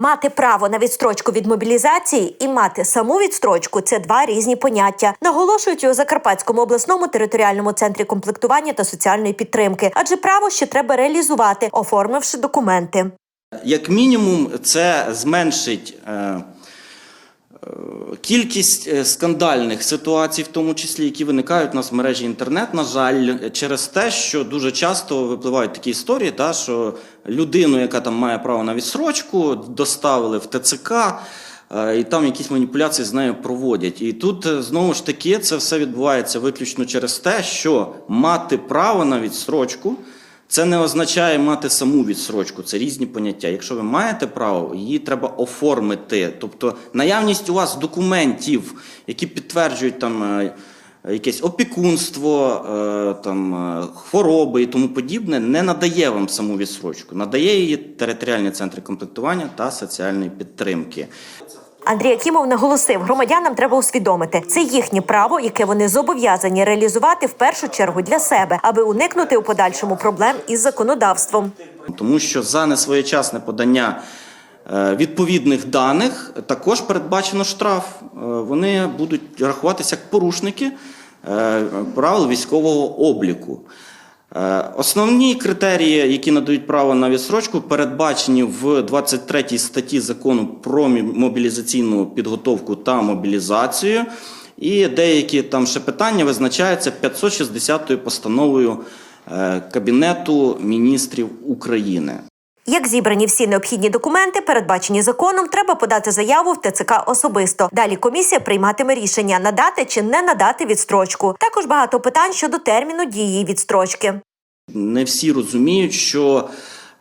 Мати право на відстрочку від мобілізації і мати саму відстрочку це два різні поняття. Наголошують у Закарпатському обласному територіальному центрі комплектування та соціальної підтримки, адже право ще треба реалізувати, оформивши документи. Як мінімум, це зменшить е, кількість е, скандальних ситуацій, в тому числі, які виникають у нас в мережі інтернет, на жаль, через те, що дуже часто випливають такі історії, та, що людину, яка там має право на відсрочку, доставили в ТЦК. е, І там якісь маніпуляції з нею проводять. І тут е, знову ж таки це все відбувається виключно через те, що мати право на відсрочку це не означає мати саму відсрочку, це різні поняття. Якщо ви маєте право, її треба оформити. Тобто наявність у вас документів, які підтверджують там е, якесь опікунство, е, там, е, хвороби і тому подібне, не надає вам саму відсрочку. Надає її територіальні центри комплектування та соціальної підтримки. Андрій Акімов наголосив, громадянам треба усвідомити, це їхнє право, яке вони зобов'язані реалізувати в першу чергу для себе, аби уникнути у подальшому проблем із законодавством. Тому що за несвоєчасне подання е, відповідних даних також передбачено штраф. Е, Вони будуть рахуватися як порушники е, правил військового обліку. Е, Основні критерії, які надають право на відсрочку, передбачені в 23 статті закону про мобілізаційну підготовку та мобілізацію. І деякі там ще питання визначаються 560 постановою е, Кабінету міністрів України. Як зібрані всі необхідні документи, передбачені законом, треба подати заяву в ТЦК особисто. Далі комісія прийматиме рішення надати чи не надати відстрочку. Також багато питань щодо терміну дії відстрочки. Не всі розуміють, що,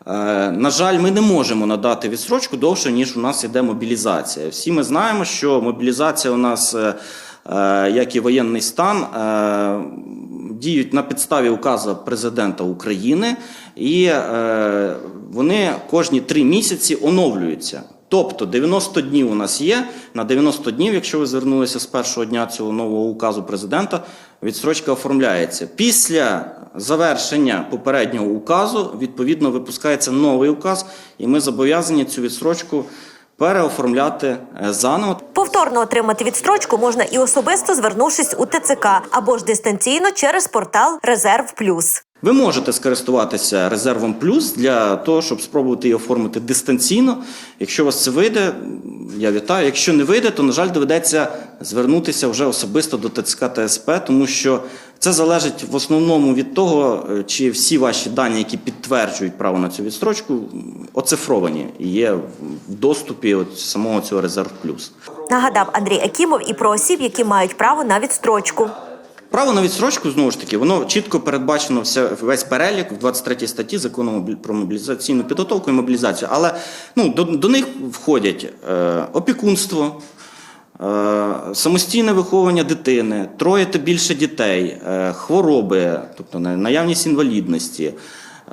е, на жаль, ми не можемо надати відсрочку довше, ніж у нас іде мобілізація. Всі ми знаємо, що мобілізація у нас, е, е, як і воєнний стан, діють на підставі указу президента України, і е, вони кожні три місяці оновлюються. Тобто 90 днів у нас є. На 90 днів, якщо ви звернулися з першого дня цього нового указу президента, відстрочка оформляється. Після завершення попереднього указу відповідно випускається новий указ, і ми зобов'язані цю відстрочку переоформляти е, заново. Повторно отримати відстрочку можна і особисто звернувшись у ТЦК або ж дистанційно через портал Резерв Плюс. Ви можете скористуватися резервом плюс для того, щоб спробувати її оформити дистанційно. Якщо у вас це вийде, я вітаю. Якщо не вийде, то на жаль доведеться звернутися вже особисто до ТЦК та СП, тому що це залежить в основному від того, е, чи всі ваші дані, які підтверджують право на цю відстрочку, оцифровані і є в доступі от самого цього резерв плюс. Нагадав Андрій Акімов і про осіб, які мають право на відстрочку. Право на відстрочку знову ж таки, воно чітко передбачено весь перелік в 23 статті закону про мобілізаційну підготовку і мобілізацію. Але ну до, до них входять е, опікунство, самостійне виховування дитини, троє та більше дітей, е, хвороби, тобто на- наявність інвалідності.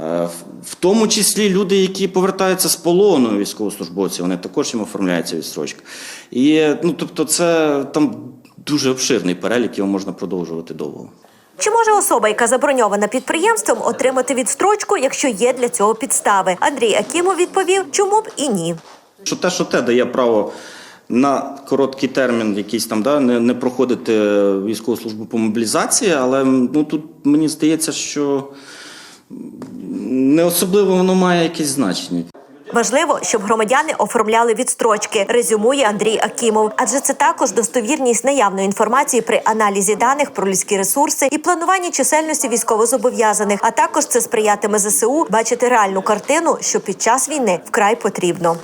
Е, в- тому числі люди, які повертаються з полону військовослужбовці, вони також їм оформляється відстрочка. І ну, тобто, це там дуже обширний перелік, його можна продовжувати довго. Чи може особа, яка заброньована підприємством, отримати відстрочку, якщо є для цього підстави? Андрій Акімов відповів, чому б і ні. Що те, що те дає право на короткий термін, якийсь там да, не, не проходити військову службу по мобілізації, але ну тут мені здається, що не особливо воно має якесь значення. Важливо, щоб громадяни оформляли відстрочки, резюмує Андрій Акімов. Адже це також достовірність наявної інформації при аналізі даних про людські ресурси і плануванні чисельності військовозобов'язаних. А також це сприятиме ЗСУ бачити реальну картину, що під час війни вкрай потрібно.